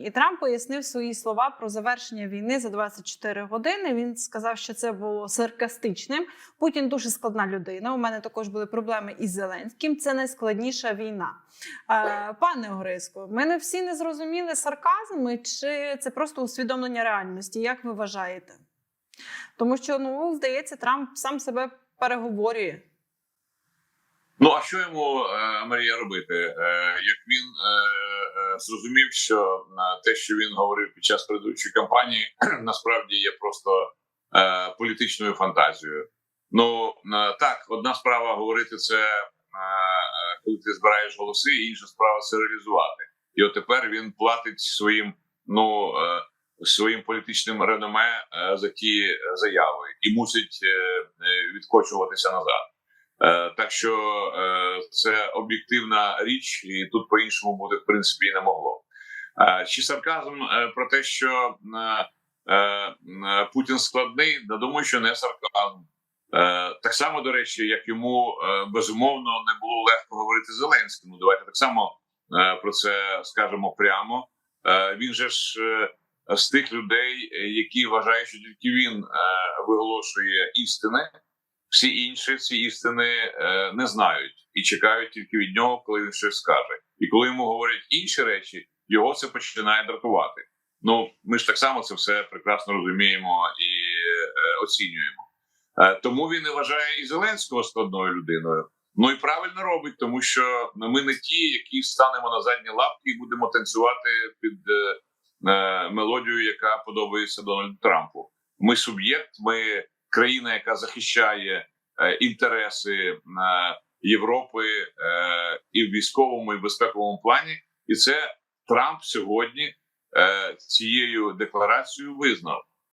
І Трамп пояснив свої слова про завершення війни за 24 години. Він сказав, що це було саркастичним. Путін дуже складна людина. У мене також були проблеми із Зеленським. Це найскладніша війна. Пане Огриско, ми не всі не зрозуміли сарказми, чи це просто усвідомлення реальності? Як ви вважаєте? Тому що ну здається, Трамп сам себе переговорює. Ну а що йому е, Марія робити? Е, як зрозумів, що е, те, що він говорив під час передвиборчої кампанії, насправді є просто е, політичною фантазією. Ну е, так, одна справа говорити це, е, коли ти збираєш голоси, інша справа це реалізувати. І от тепер він платить своїм ну своїм політичним реноме за ті заяви і мусить відкочуватися назад. Е, Так що е, це об'єктивна річ, і тут по-іншому бути в принципі і не могло. Е, Чи сарказм про те, що Путін складний, да думаю, що не сарказм. Так само, до речі, як йому безумовно не було легко говорити з Зеленським. Ну, Давайте так само про це скажемо прямо. Він же ж з тих людей, які вважають, що тільки він виголошує істини. Всі інші ці істини е, не знають і чекають тільки від нього, коли він щось скаже. І коли йому говорять інші речі, його це починає дратувати. Ну ми ж так само це все прекрасно розуміємо і е, оцінюємо. Е, тому він не вважає і Зеленського складною людиною. Ну і правильно робить, тому що ми не ті, які станемо на задні лапки і будемо танцювати під е, е, мелодію, яка подобається Дональду Трампу. Ми суб'єкт, ми країна, яка захищає е, інтереси е, Європи е, і в військовому і в безпековому плані, і це Трамп сьогодні цією декларацією визнав.